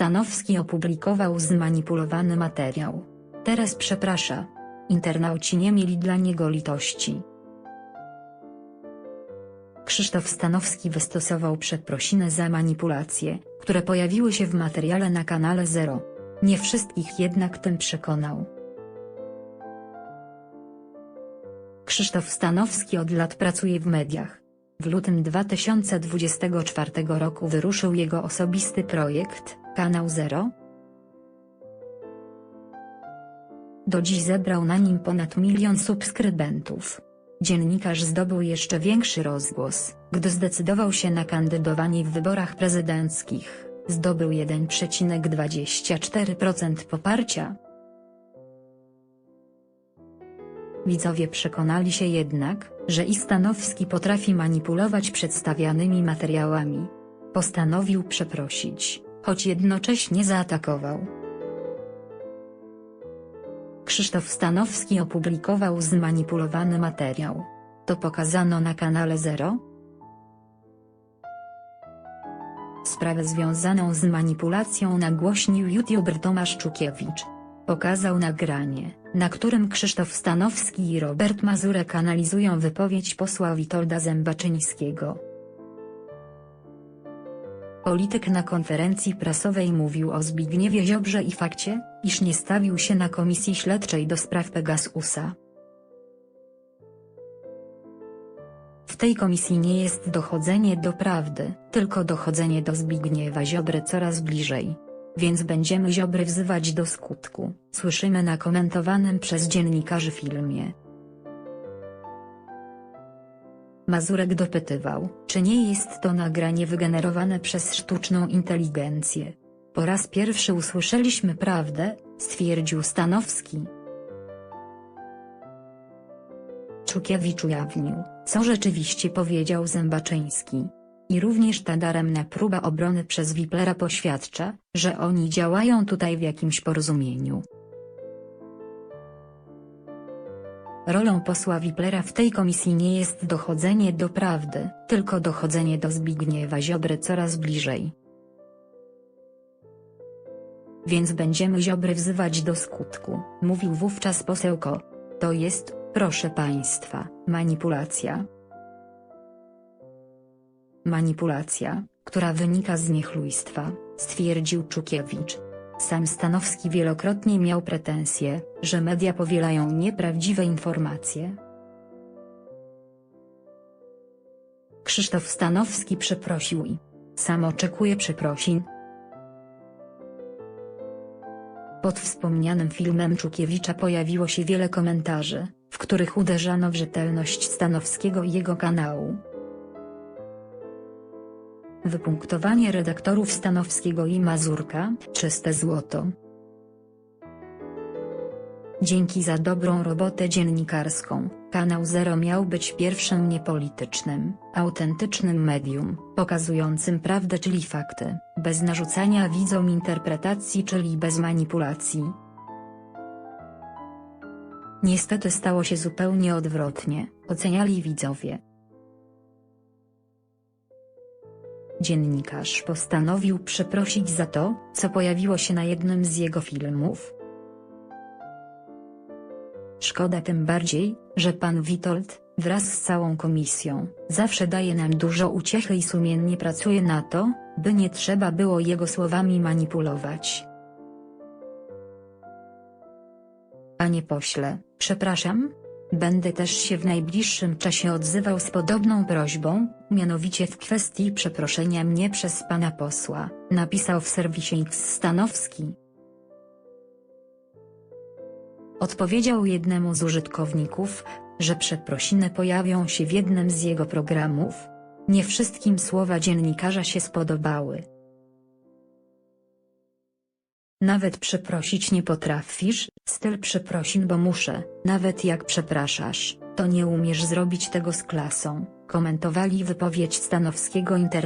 Stanowski opublikował zmanipulowany materiał. Teraz przeprasza. Internauci nie mieli dla niego litości. Krzysztof Stanowski wystosował przeprosiny za manipulacje, które pojawiły się w materiale na kanale Zero. Nie wszystkich jednak tym przekonał. Krzysztof Stanowski od lat pracuje w mediach. W lutym 2024 roku wyruszył jego osobisty projekt, Kanał Zero. Do dziś zebrał na nim ponad milion subskrybentów. Dziennikarz zdobył jeszcze większy rozgłos, gdy zdecydował się na kandydowanie w wyborach prezydenckich. Zdobył 1,24% poparcia. Widzowie przekonali się jednak, że i Stanowski potrafi manipulować przedstawianymi materiałami. Postanowił przeprosić, choć jednocześnie zaatakował. Krzysztof Stanowski opublikował zmanipulowany materiał. To pokazano na kanale Zero. Sprawę związaną z manipulacją nagłośnił youtuber Tomasz Czukiewicz. Pokazał nagranie, na którym Krzysztof Stanowski i Robert Mazurek analizują wypowiedź posła Witolda Zębaczyńskiego. Polityk na konferencji prasowej mówił o Zbigniewie Ziobrze i fakcie, iż nie stawił się na komisji śledczej do spraw Pegasusa. W tej komisji nie jest dochodzenie do prawdy, tylko dochodzenie do Zbigniewa Ziobry coraz bliżej. Więc będziemy Ziobry wzywać do skutku, słyszymy na komentowanym przez dziennikarzy filmie. Mazurek dopytywał, czy nie jest to nagranie wygenerowane przez sztuczną inteligencję. Po raz pierwszy usłyszeliśmy prawdę, stwierdził Stanowski. Czukiewicz ujawnił, co rzeczywiście powiedział Zębaczyński. I również ta daremna próba obrony przez Wiplera poświadcza, że oni działają tutaj w jakimś porozumieniu. Rolą posła Wiplera w tej komisji nie jest dochodzenie do prawdy, tylko dochodzenie do Zbigniewa Ziobry coraz bliżej. Więc będziemy Ziobry wzywać do skutku, mówił wówczas poseł Ko. To jest, proszę państwa, manipulacja. Manipulacja, która wynika z niechlujstwa, stwierdził Czukiewicz. Sam Stanowski wielokrotnie miał pretensje, że media powielają nieprawdziwe informacje. Krzysztof Stanowski przeprosił i sam oczekuje przeprosin. Pod wspomnianym filmem Czukiewicza pojawiło się wiele komentarzy, w których uderzano w rzetelność Stanowskiego i jego kanału. Wypunktowanie redaktorów Stanowskiego i Mazurka, czyste złoto. Dzięki za dobrą robotę dziennikarską, Kanał Zero miał być pierwszym niepolitycznym, autentycznym medium, pokazującym prawdę czyli fakty, bez narzucania widzom interpretacji czyli bez manipulacji. Niestety stało się zupełnie odwrotnie, oceniali widzowie. Dziennikarz postanowił przeprosić za to, co pojawiło się na jednym z jego filmów. Szkoda tym bardziej, że pan Witold, wraz z całą komisją, zawsze daje nam dużo uciechy i sumiennie pracuje na to, by nie trzeba było jego słowami manipulować. Panie pośle, przepraszam. Będę też się w najbliższym czasie odzywał z podobną prośbą, mianowicie w kwestii przeproszenia mnie przez pana posła, napisał w serwisie X Stanowski. Odpowiedział jednemu z użytkowników, że przeprosiny pojawią się w jednym z jego programów. Nie wszystkim słowa dziennikarza się spodobały. Nawet przeprosić nie potrafisz, styl przeprosin bo muszę, nawet jak przepraszasz, to nie umiesz zrobić tego z klasą, komentowali wypowiedź Stanowskiego internet.